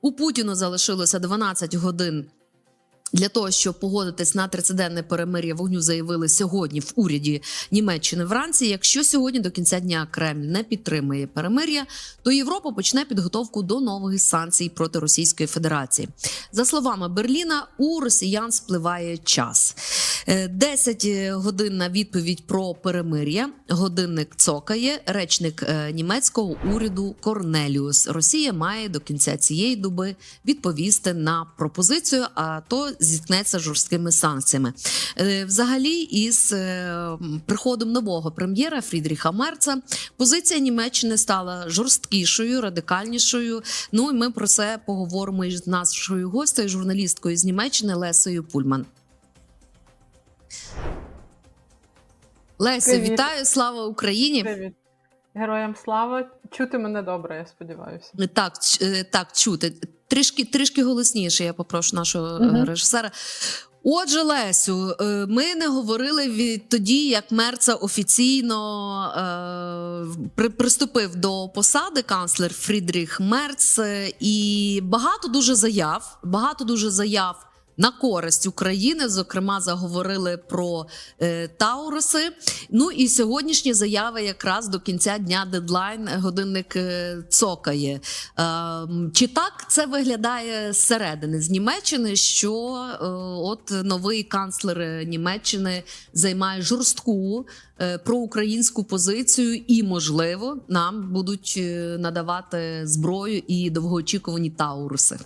У Путіну залишилося 12 годин. Для того щоб погодитись на 30-денне перемир'я вогню, заявили сьогодні в уряді Німеччини вранці. Якщо сьогодні до кінця дня Кремль не підтримує перемир'я, то Європа почне підготовку до нових санкцій проти Російської Федерації. За словами Берліна, у росіян спливає час. Е, 10 годин на відповідь про перемир'я. Годинник цокає. Речник е, німецького уряду Корнеліус.Росія має до кінця цієї доби відповісти на пропозицію, а то зіткнеться з жорсткими санкціями. Е, Взагалі, із е, приходом нового прем'єра Фрідріха Мерца позиція Німеччини стала жорсткішою, радикальнішою. Ну і ми про це поговоримо із нашою гостею, журналісткою з Німеччини Лесою Пульман. Лесю, Привіт. вітаю! Слава Україні! Привіт. Героям слава. Чути мене добре, я сподіваюся. Так, е, так, чути. Трішки, трішки голосніше, я попрошу нашого угу. Режисера. Отже, Лесю, е, ми не говорили від тоді, як Мерца офіційно е, при, приступив до посади канцлер Фрідріх Мерц, е, і багато дуже заяв, багато дуже заяв. На користь України, зокрема, заговорили про е, Тауруси. Ну і сьогоднішні заяви якраз до кінця дня дедлайн годинник е, цокає. Ем, Чи так це виглядає зсередини з Німеччини? Що е, от новий канцлер Німеччини займає жорстку е, проукраїнську позицію, і можливо нам будуть е, надавати зброю і довгоочікувані тауруси.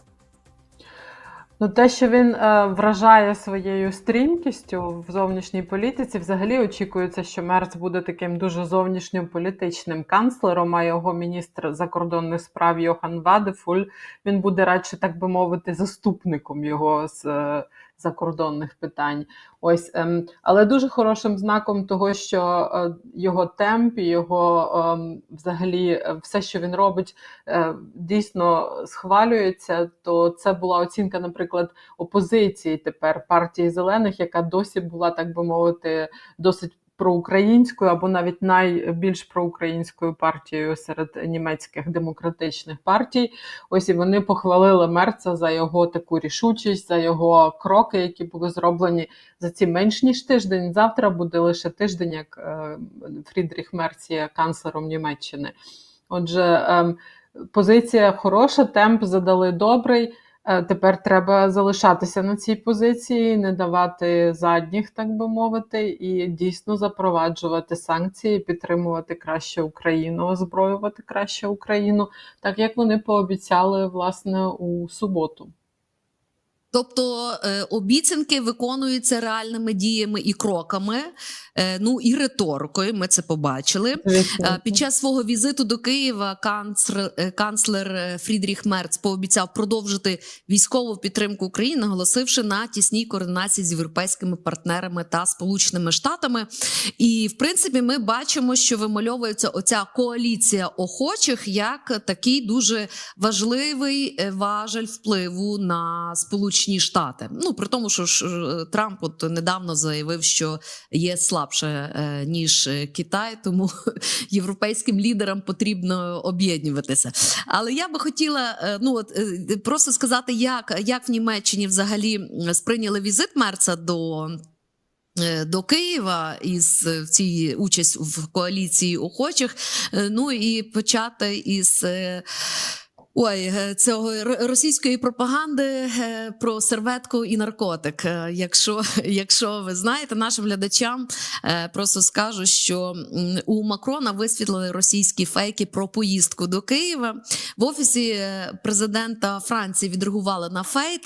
Ну, те, що він е, вражає своєю стрімкістю в зовнішній політиці, взагалі очікується, що Мерц буде таким дуже зовнішньополітичним канцлером, а його міністр закордонних справ Йохан Вадефуль він буде радше, так би мовити, заступником його з е, закордонних питань. Ось, ем, але дуже хорошим знаком того, що е, його темп, і його ем, взагалі е, все, що він робить, е, дійсно схвалюється, то це була оцінка, наприклад, опозиції тепер партії зелених, яка досі була, так би мовити, досить проукраїнською або навіть найбільш проукраїнською партією серед німецьких демократичних партій. Ось і вони похвалили Мерца за його таку рішучість, за його кроки, які були зроблені за ці менш ніж тиждень. Завтра буде лише тиждень, як е, Фрідріх Мерц є канцлером Німеччини. Отже, ем, позиція хороша, темп задали добрий. Е, Тепер треба залишатися на цій позиції, не давати задніх, так би мовити, і дійсно запроваджувати санкції, підтримувати краще Україну, озброювати краще Україну, так як вони пообіцяли власне у суботу. Тобто е, обіцянки виконуються реальними діями і кроками, е, ну і риторикою. Ми це побачили. Е, Під час свого візиту до Києва канцлер, канцлер Фрідріх Мерц пообіцяв продовжити військову підтримку України, наголосивши на тісній координації з європейськими партнерами та Сполученими Штатами. І в принципі, ми бачимо, що вимальовується оця коаліція охочих як такий дуже важливий важель впливу на Сполучені Штати. Ну при тому, що ж е, Трамп от недавно заявив, що є слабше е, ніж е, Китай, тому європейським лідерам потрібно об'єднуватися. Але я би хотіла ну от просто сказати, як, як в Німеччині взагалі сприйняли візит Мерца до. До Києва із в цій участь в коаліції охочих. Ну і почати із ой, е, цього російської пропаганди е, про серветку і наркотик. Е, Якщо, якщо ви знаєте, нашим глядачам просто скажу, що у Макрона висвітлили російські фейки про поїздку до Києва. В офісі президента Франції відреагували на фейк.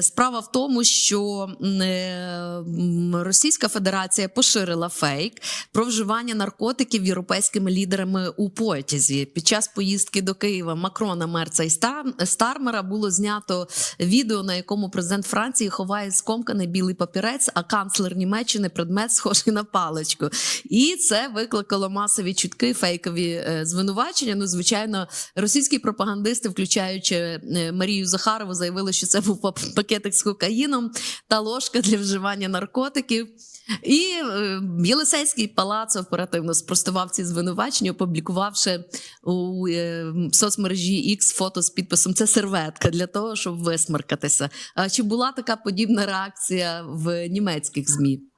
Справа в тому, що Російська Федерація поширила фейк про вживання наркотиків європейськими лідерами у потязі. Під час поїздки до Києва Макрона, Мерца і Стармера було знято відео, на якому президент Франції ховає скомканий білий папірець, а канцлер Німеччини предмет схожий на паличку. І це викликало масові чутки, фейкові е, звинувачення. Ну, звичайно, російські пропагандисти, включаючи е, Марію Захарову, заявили, що це був пакетик з кокаїном та ложка для вживання наркотиків. І е, Єлисейський палац оперативно спростував ці звинувачення, опублікувавши у е, соцмережі X фото з підписом це серветка для того, щоб висмаркатися. Чи була така подібна реакція в німецьких змі?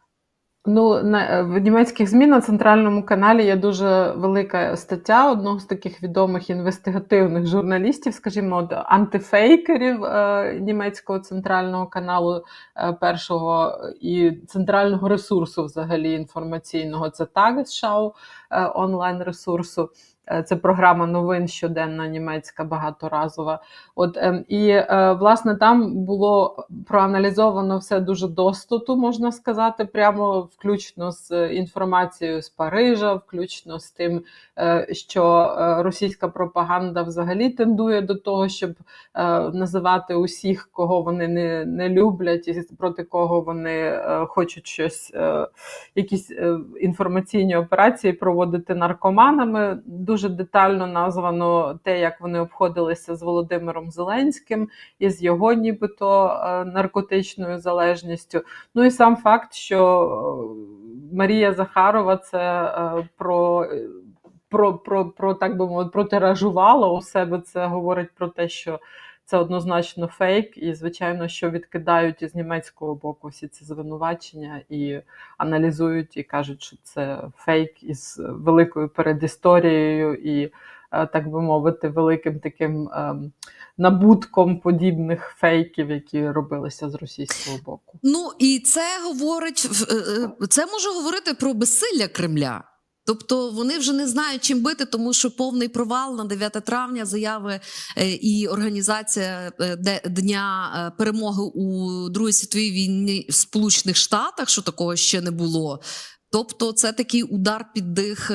Ну, на, в німецьких ЗМІ на центральному каналі є дуже велика стаття одного з таких відомих інвестигативних журналістів, скажімо, от, антифейкерів е, німецького центрального каналу е, першого і центрального ресурсу, взагалі інформаційного. Це Tagesschau, е, онлайн ресурсу. Е, Це програма новин щоденна німецька багаторазова. От ем, і е, власне там було проаналізовано все дуже достоту, можна сказати, прямо включно з інформацією з Парижа, включно з тим, е, що російська пропаганда взагалі тендує до того, щоб називати усіх, кого вони не, не люблять, і проти кого вони хочуть щось, якісь інформаційні операції проводити наркоманами. Дуже детально названо те, як вони обходилися з Володимиром Зеленським і з його нібито е, наркотичною залежністю. Ну і сам факт, що е, Марія Захарова це е, про. Про, про, про так би мовити, протиражувала у себе. Це говорить про те, що це однозначно фейк, і звичайно, що відкидають із німецького боку всі ці звинувачення і аналізують і кажуть, що це фейк із великою передісторією і, е, так би мовити, великим таким ем, набутком подібних фейків, які робилися з російського боку. Ну і це говорить е, е, це може говорити про безсилля Кремля. Тобто вони вже не знають чим бити, тому що повний провал на 9 травня заяви е, і організація е, дня е, перемоги у Другій світовій війні в Сполучених Штатах, що такого ще не було. Тобто, це такий удар під дих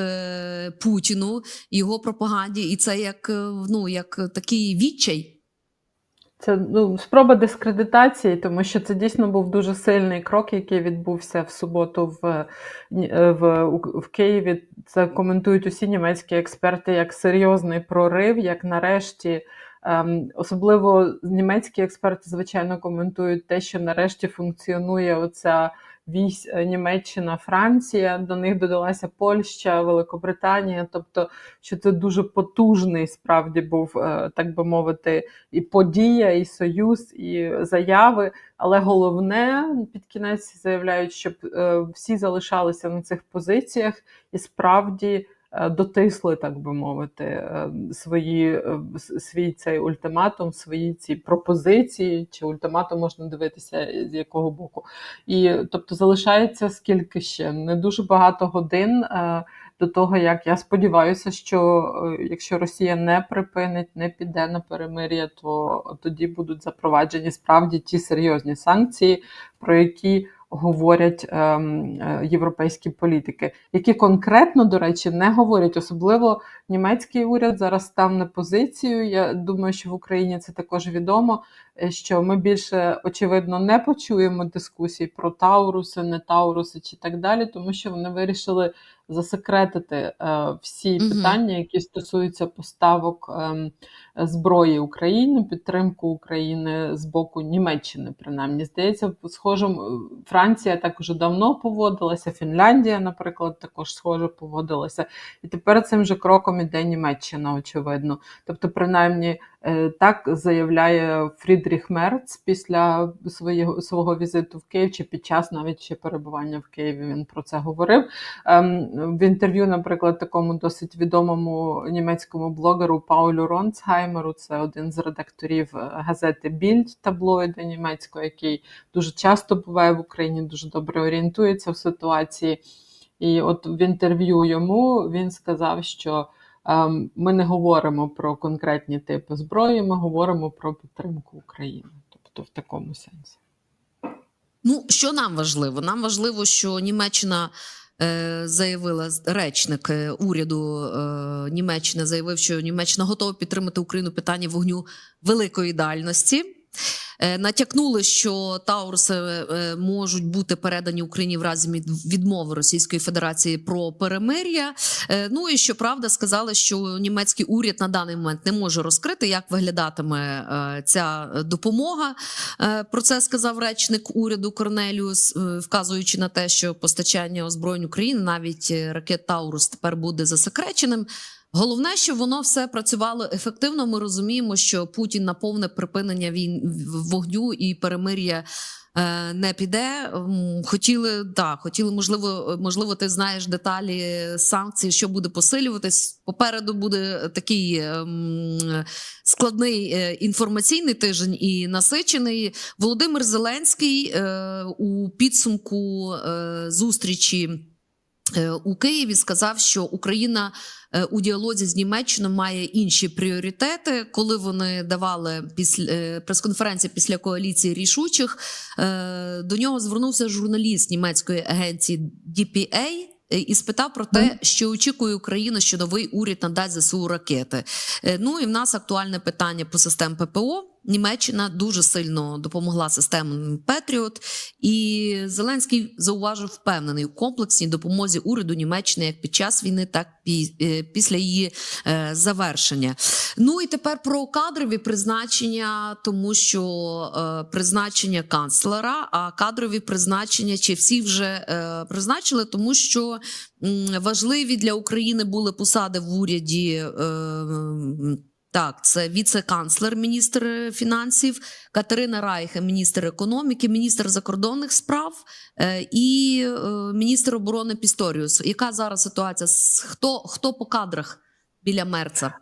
Путіну, його пропаганді, і це як ну як такий відчай. Це ну, спроба дискредитації, тому що це дійсно був дуже сильний крок, який відбувся в суботу в, е, в, в Києві. Це коментують усі німецькі експерти як серйозний прорив, як нарешті. Ем, особливо німецькі експерти, звичайно, коментують те, що нарешті функціонує оця вісь е, Німеччина, Франція. До них додалася Польща, Великобританія. Тобто, що це дуже потужний справді був, е, так би мовити, і подія, і союз, і заяви. Але головне під кінець заявляють, щоб е, всі залишалися на цих позиціях і справді дотисли, так би мовити, е, свої, е, свій цей ультиматум, свої ці пропозиції, чи ультиматум можна дивитися з якого боку. І тобто залишається скільки ще не дуже багато годин. е, До того, як я сподіваюся, що е, якщо Росія не припинить, не піде на перемир'я, то тоді будуть запроваджені справді ті серйозні санкції, про які говорять ем, е, європейські політики, які конкретно, до речі, не говорять. Особливо німецький уряд зараз став на позицію. Я думаю, що в Україні це також відомо. Е, Що ми більше очевидно не почуємо дискусій про Тауруси, не Тауруси чи так далі, тому що вони вирішили засекретити е, всі Мгм. питання, які стосуються поставок ем, зброї України, підтримку України з боку Німеччини, принаймні. Здається, схожим е, Франція так уже давно поводилася, Фінляндія, наприклад, також схоже поводилася. І тепер цим же кроком іде Німеччина, очевидно. Тобто, принаймні, е, так заявляє Фрідріх Мерц після своєго свого візиту в Київ, чи під час навіть ще перебування в Києві він про це говорив. Ем, В інтерв'ю, наприклад, такому досить відомому німецькому блогеру Паулю Ронцгаймеру, це один з редакторів е, газети Більд таблоїда німецького, який дуже часто буває в Україні, дуже добре орієнтується в ситуації. І от в інтерв'ю йому він сказав, що ми не говоримо про конкретні типи зброї, ми говоримо про підтримку України, тобто в такому сенсі. Ну, що нам важливо? Нам важливо, що Німеччина е, заявила речник е, уряду е, Німеччини заявив, що Німеччина готова підтримати Україну питання вогню великої дальності. Е, Натякнули, що Тауруси е, можуть бути передані Україні в разі від- відмови Російської Федерації про перемир'я. Е, Ну і щоправда, сказали, що німецький уряд на даний момент не може розкрити, як виглядатиме е, ця допомога. Е, Про це сказав речник уряду Корнеліус, е, вказуючи на те, що постачання озброєнь України, навіть е, ракет Таурус, тепер буде засекреченим. Головне, що воно все працювало ефективно. Ми розуміємо, що Путін на повне припинення війн вогню і перемир'я е, не піде. Хотіли так, хотіли, можливо, можливо, ти знаєш деталі санкцій, що буде посилюватись. Попереду буде такий ем, складний е, інформаційний тиждень і насичений. Володимир Зеленський е, у підсумку зустрічі. У Києві сказав, що Україна у діалозі з Німеччиною має інші пріоритети. Коли вони давали після е, прес-конференції після коаліції рішучих, е, до нього звернувся журналіст німецької агенції DPA е, і спитав про те, що очікує Україна, що новий уряд надасть ЗСУ ракети. Е, Ну і в нас актуальне питання по системі ППО. Німеччина дуже сильно допомогла системам Петріот, і Зеленський зауважив впевнений у комплексній допомозі уряду Німеччини як під час війни, так і е, після її е, завершення. Ну і тепер про кадрові призначення, тому що е, призначення канцлера, а кадрові призначення чи всі вже призначили, тому що важливі для України були посади в уряді. Так, це віце-канцлер, міністр фінансів, Катерина Райхе, міністр економіки, міністр закордонних справ е, і е, міністр оборони Пісторіус. Яка зараз ситуація? Хто, хто по кадрах біля Мерца?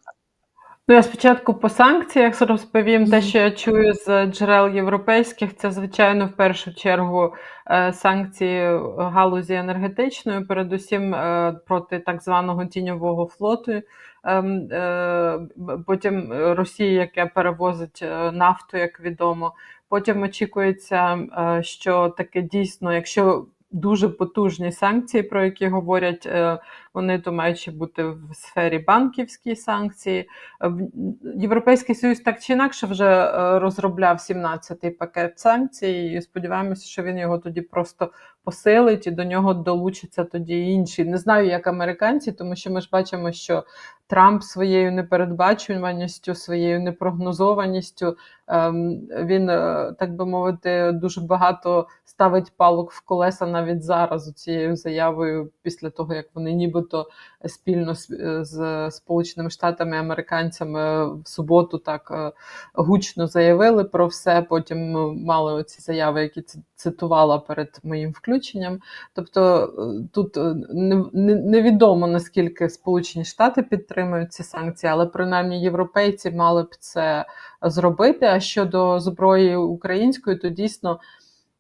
Ну, я спочатку по санкціях розповім те, що я чую з джерел європейських. Це, звичайно, в першу чергу е, санкції галузі енергетичної, передусім е, проти так званого тіньового флоту. Ем, е, Потім Росії, яке перевозить нафту, як відомо. Потім очікується, що таке дійсно, якщо дуже потужні санкції, про які говорять, е, вони то мають бути в сфері банківські санкції. В- Європейський Союз так чи інакше вже е, розробляв 17-й пакет санкцій, і сподіваємося, що він його тоді просто посилить і до нього долучаться тоді інші. Не знаю, як американці, тому що ми ж бачимо, що Трамп своєю непередбачуваністю, своєю непрогнозованістю, ем, він, е, так би мовити, дуже багато ставить палок в колеса навіть зараз цією заявою, після того як вони нібито спільно з, з Сполученими Штатами американцями в суботу так е, гучно заявили про все. Потім мали оці заяви, які цитувала перед моїм включенням. Тобто е, тут е, не- не- невідомо наскільки Сполучені Штати підтримують ці санкції, але принаймні європейці мали б це зробити. А щодо зброї української, то дійсно.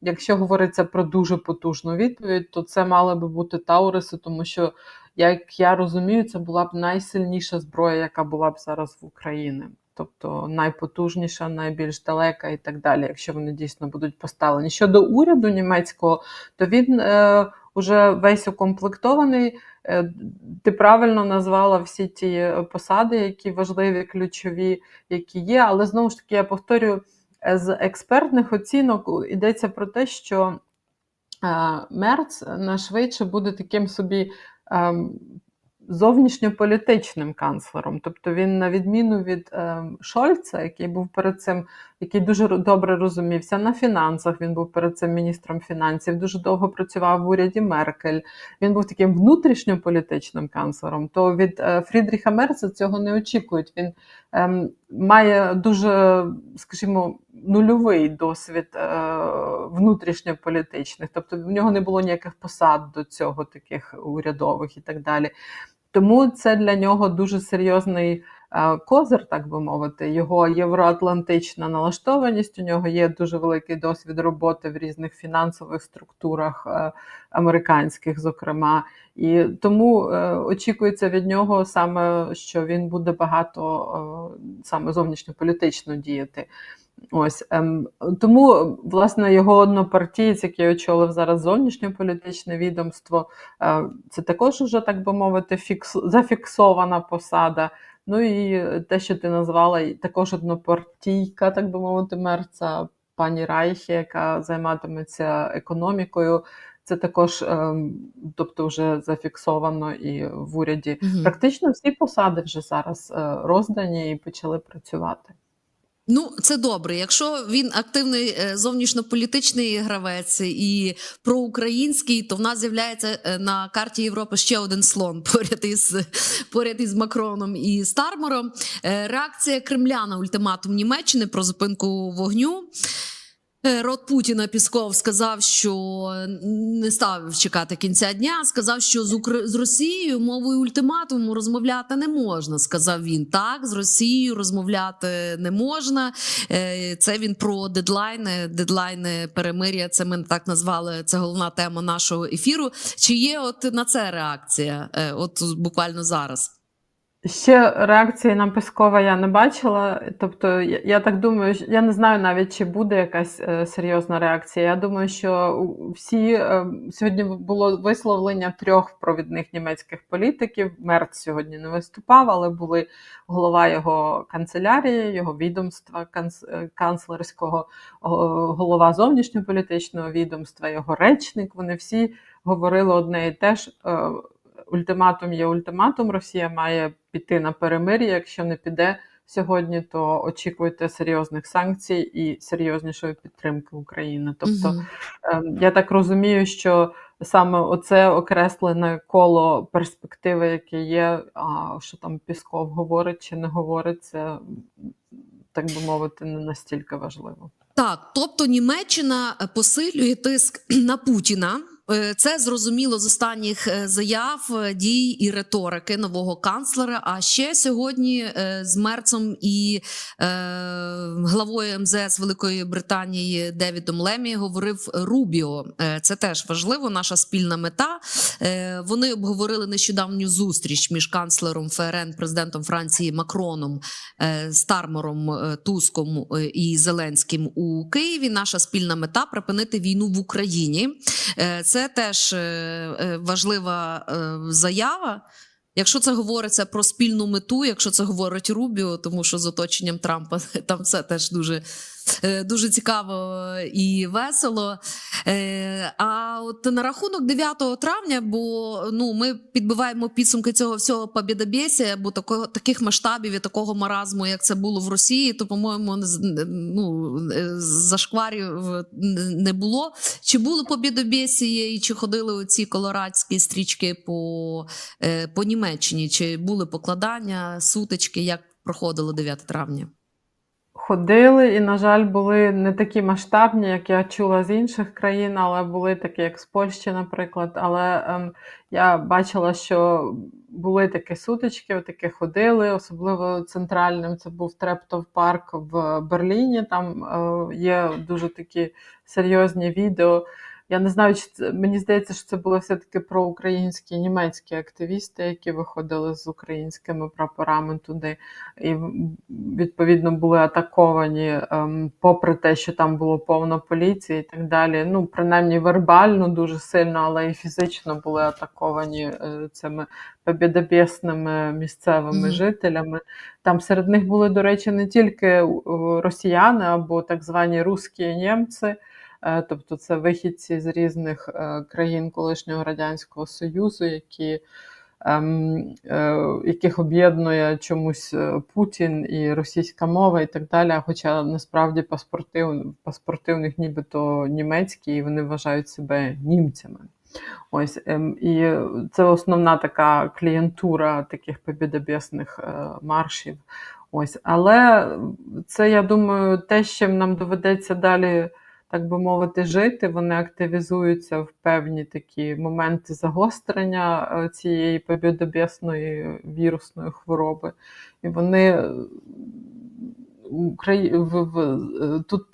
Якщо говориться про дуже потужну відповідь, то це мали би бути Тауриси, тому що, як я розумію, це була б найсильніша зброя, яка була б зараз в Україні. Тобто найпотужніша, найбільш далека і так далі, якщо вони дійсно будуть поставлені. Щодо уряду німецького, то він е, уже весь укомплектований. Е, ти правильно назвала всі ті е, посади, які важливі, ключові, які є. Але знову ж таки, я повторюю, е, з експертних оцінок йдеться про те, що Мерц нашвидше буде таким собі ем, зовнішньополітичним канцлером. Тобто він, на відміну від ем, Шольца, який був перед цим, який дуже добре розумівся на фінансах, він був перед цим міністром фінансів, дуже довго працював в уряді Меркель. Він був таким внутрішньополітичним канцлером. То від е, Фрідріха Мерца цього не очікують. Він ем, має дуже, скажімо, нульовий досвід е, внутрішньополітичних, тобто в нього не було ніяких посад до цього, таких урядових і так далі. Тому це для нього дуже серйозний козир, так би мовити. Його євроатлантична налаштованість. У нього є дуже великий досвід роботи в різних фінансових структурах е, американських, зокрема. І тому е, очікується від нього саме, що він буде багато е, саме зовнішньополітично діяти. Ось ем, тому, власне, його однопартієць, який очолив зараз зовнішньополітичне відомство, це також уже, так би мовити, фікс, зафіксована посада. Ну і те, що ти назвала, також однопартійка, так би мовити, мерця пані Райхі, яка займатиметься економікою. Це також, ем, тобто, вже зафіксовано і в уряді. Угу. Практично всі посади вже зараз е, роздані і почали працювати. Ну, це добре. Якщо він активний е, зовнішньополітичний гравець і проукраїнський, то в нас з'являється е, на карті Європи ще один слон поряд із поряд із Макроном і Стармером. Е, Реакція Кремля на ультиматум Німеччини про зупинку вогню. Е, Рот Путіна Пісков сказав, що не став чекати кінця дня. Сказав, що з Укра... з Росією мовою ультиматуму розмовляти не можна. Сказав він так, з Росією розмовляти не можна. Е, Це він про дедлайни, дедлайни перемир'я. Це ми так назвали. Це головна тема нашого ефіру. Чи є от на це реакція? Е, От буквально зараз. Ще реакції на Пескова я не бачила. Тобто, я, я так думаю, я не знаю навіть, чи буде якась е, серйозна реакція. Я думаю, що всі е, сьогодні було висловлення трьох провідних німецьких політиків. Мерц сьогодні не виступав, але були голова його канцелярії, його відомства, канц, е, канцлерського, голова зовнішньополітичного відомства, його речник. Вони всі говорили одне і те ж. е, ультиматум є ультиматум. Росія має піти на перемир'я. Якщо не піде сьогодні, то очікуйте серйозних санкцій і серйознішої підтримки України. Тобто, ем, я так розумію, що саме оце окреслене коло перспективи, яке є, а що там Пісков говорить чи не говорить, це так би мовити, не настільки важливо. Так, тобто Німеччина посилює тиск на Путіна. Е, Це зрозуміло з останніх е, заяв, е, дій і риторики нового канцлера. А ще сьогодні з Мерцем і главою МЗС Великої Британії Девідом Лемі говорив Рубіо. Це теж важливо. Наша спільна мета. Вони обговорили нещодавню зустріч між канцлером ФРН, президентом Франції Макроном Стармером, е, Туском і Зеленським у Києві. Наша спільна мета припинити війну в Україні. Е, Це теж е, е, важлива е, заява. Якщо це говориться про спільну мету, якщо це говорить Рубіо, тому що з оточенням Трампа там все теж дуже, дуже цікаво і весело. Е, А от на рахунок 9 травня, бо ну ми підбиваємо підсумки цього всього побєдобєсія, бо такого таких масштабів і такого маразму, як це було в Росії, то по-моєму ну е, зашкварів е, не було. Чи було побєдобєсіє і чи ходили оці колорадські стрічки по, е, по Німеччині? Чи були покладання, сутички? Як проходило 9 травня? Ходили і, на жаль, були не такі масштабні, як я чула з інших країн, але були такі, як з Польщі, наприклад. Але ем, я бачила, що були такі сутички, такі ходили, особливо центральним. Це був Трептов парк в Берліні. Там е, є дуже такі серйозні відео. Я не знаю, чи це мені здається, що це були все-таки проукраїнські німецькі активісти, які виходили з українськими прапорами туди, і відповідно були атаковані, ем, попри те, що там було повно поліції і так далі. Ну, принаймні вербально дуже сильно, але і фізично були атаковані е, цими побєдобєсними місцевими Мгм. жителями. Там серед них були, до речі, не тільки е, росіяни або так звані русські німці. Е, Тобто це вихідці з різних е, країн колишнього Радянського Союзу, які, ем, е, яких об'єднує чомусь Путін і російська мова і так далі. Хоча насправді паспорти, паспорти у них нібито німецькі, і вони вважають себе німцями. Ось ем, і це основна така клієнтура таких побєдобєсних е, маршів. Ось, але це, я думаю, те, з чим нам доведеться далі, так би мовити, жити. Вони активізуються в певні такі моменти загострення е, цієї побєдобєсної вірусної хвороби. І вони е, е, тут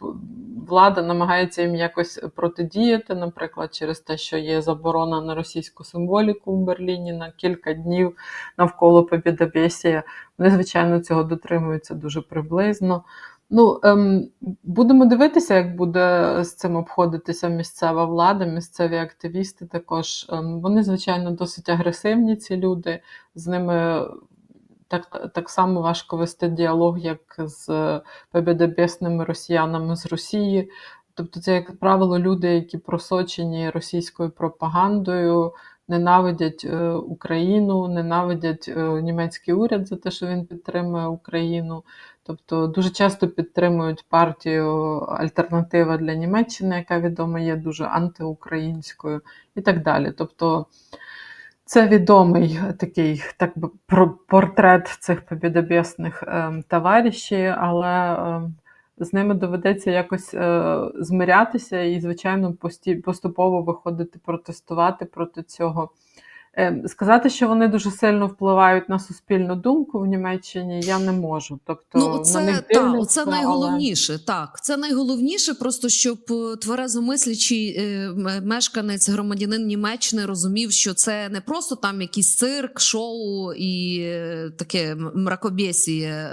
влада намагається їм якось протидіяти, наприклад, через те, що є заборона на російську символіку в Берліні на кілька днів навколо Побєдобєсія. Вони, звичайно, цього дотримуються дуже приблизно. Ну, ем, будемо дивитися, як буде з цим обходитися місцева влада, місцеві активісти також. Ем, вони, звичайно, досить агресивні, ці люди. З ними так, так само важко вести діалог, як з побєдобєсними росіянами з Росії. Тобто, це, як правило, люди, які просочені російською пропагандою, ненавидять е, Україну, ненавидять е, німецький уряд за те, що він підтримує Україну. Тобто дуже часто підтримують партію Альтернатива для Німеччини, яка відома є дуже антиукраїнською, і так далі. Тобто це відомий такий так би портрет цих побідобєсних е, товаришів, але е, з ними доведеться якось е, змирятися і, звичайно, поступово виходити протестувати проти цього. Е, Сказати, що вони дуже сильно впливають на суспільну думку в Німеччині, я не можу. Тобто Ну, на це них так, дивляться, це але- найголовніше. Так, це найголовніше, просто щоб е, тверезомислячий е, мешканець, громадянин Німеччини розумів, що це не просто там якийсь цирк, шоу і е, таке мракобєсіє.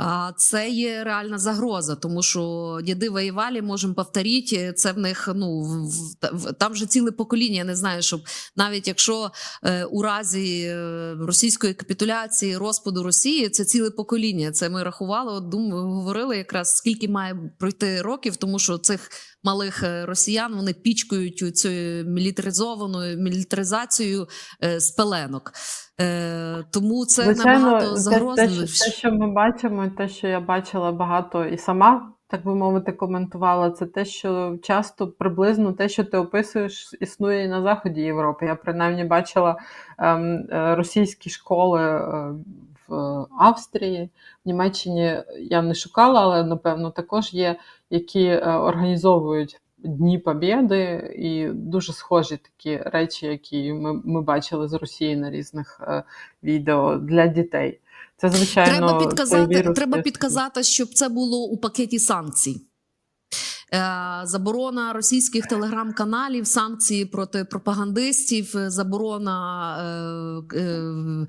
Е, це є реальна загроза, тому що діди воювали, можемо повторити, це в них ну там вже ціле покоління. Я не знаю, щоб навіть якщо е, у разі е, російської капітуляції, розпаду Росії, це ціле покоління. Це ми рахували, от дум, говорили якраз скільки має пройти років, тому що цих малих е, росіян вони пічкають цю мілітаризованою мілітаризацією е, з пеленок. Е, тому це набагато те, те, що, те, що ми бачимо, те, що я бачила багато і сама, так би мовити, коментувала, це те, що часто приблизно те, що ти описуєш, існує і на заході Європи. Я принаймні бачила ем, російські школи е, в Австрії, в Німеччині я не шукала, але напевно також є, які е, організовують. Дні Побєди і дуже схожі такі речі, які ми, ми бачили з Росії на різних е, відео для дітей. Це звичайно Треба підказати, вірус треба підказати, щоб це було у пакеті санкцій. Е, Заборона російських телеграм-каналів, санкції проти пропагандистів, заборона е, е,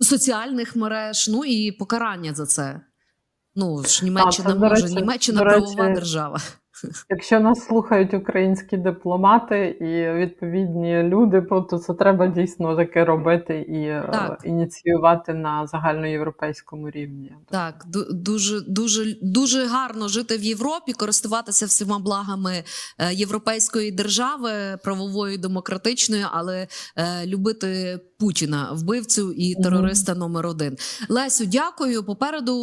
соціальних мереж, ну і покарання за це. Ну ж Німеччина це, може, речі, Німеччина правова держава. Якщо нас слухають українські дипломати і відповідні люди, то це треба дійсно таке робити і е, Так. ініціювати на загальноєвропейському рівні. Так, дуже дуже дуже гарно жити в Європі, користуватися всіма благами е, європейської держави, правової, демократичної, але е, любити Путіна, вбивцю і терориста номер один. Лесю, дякую. Попереду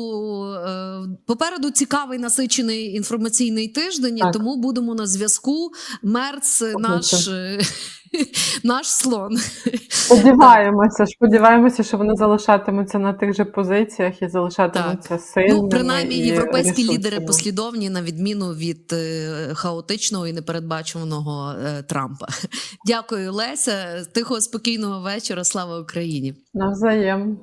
попереду цікавий насичений інформаційний тиждень, Так. тому будемо на зв'язку. Мерц, наш, е, наш слон. Сподіваємося, сподіваємося, що вони залишатимуться на тих же позиціях і залишатимуться сильними. Ну, принаймні, і європейські лідери послідовні, на відміну від е, хаотичного і непередбачуваного е, Трампа. Дякую, Леся. Тихого спокійного вечора. Слава Україні. Навзаєм.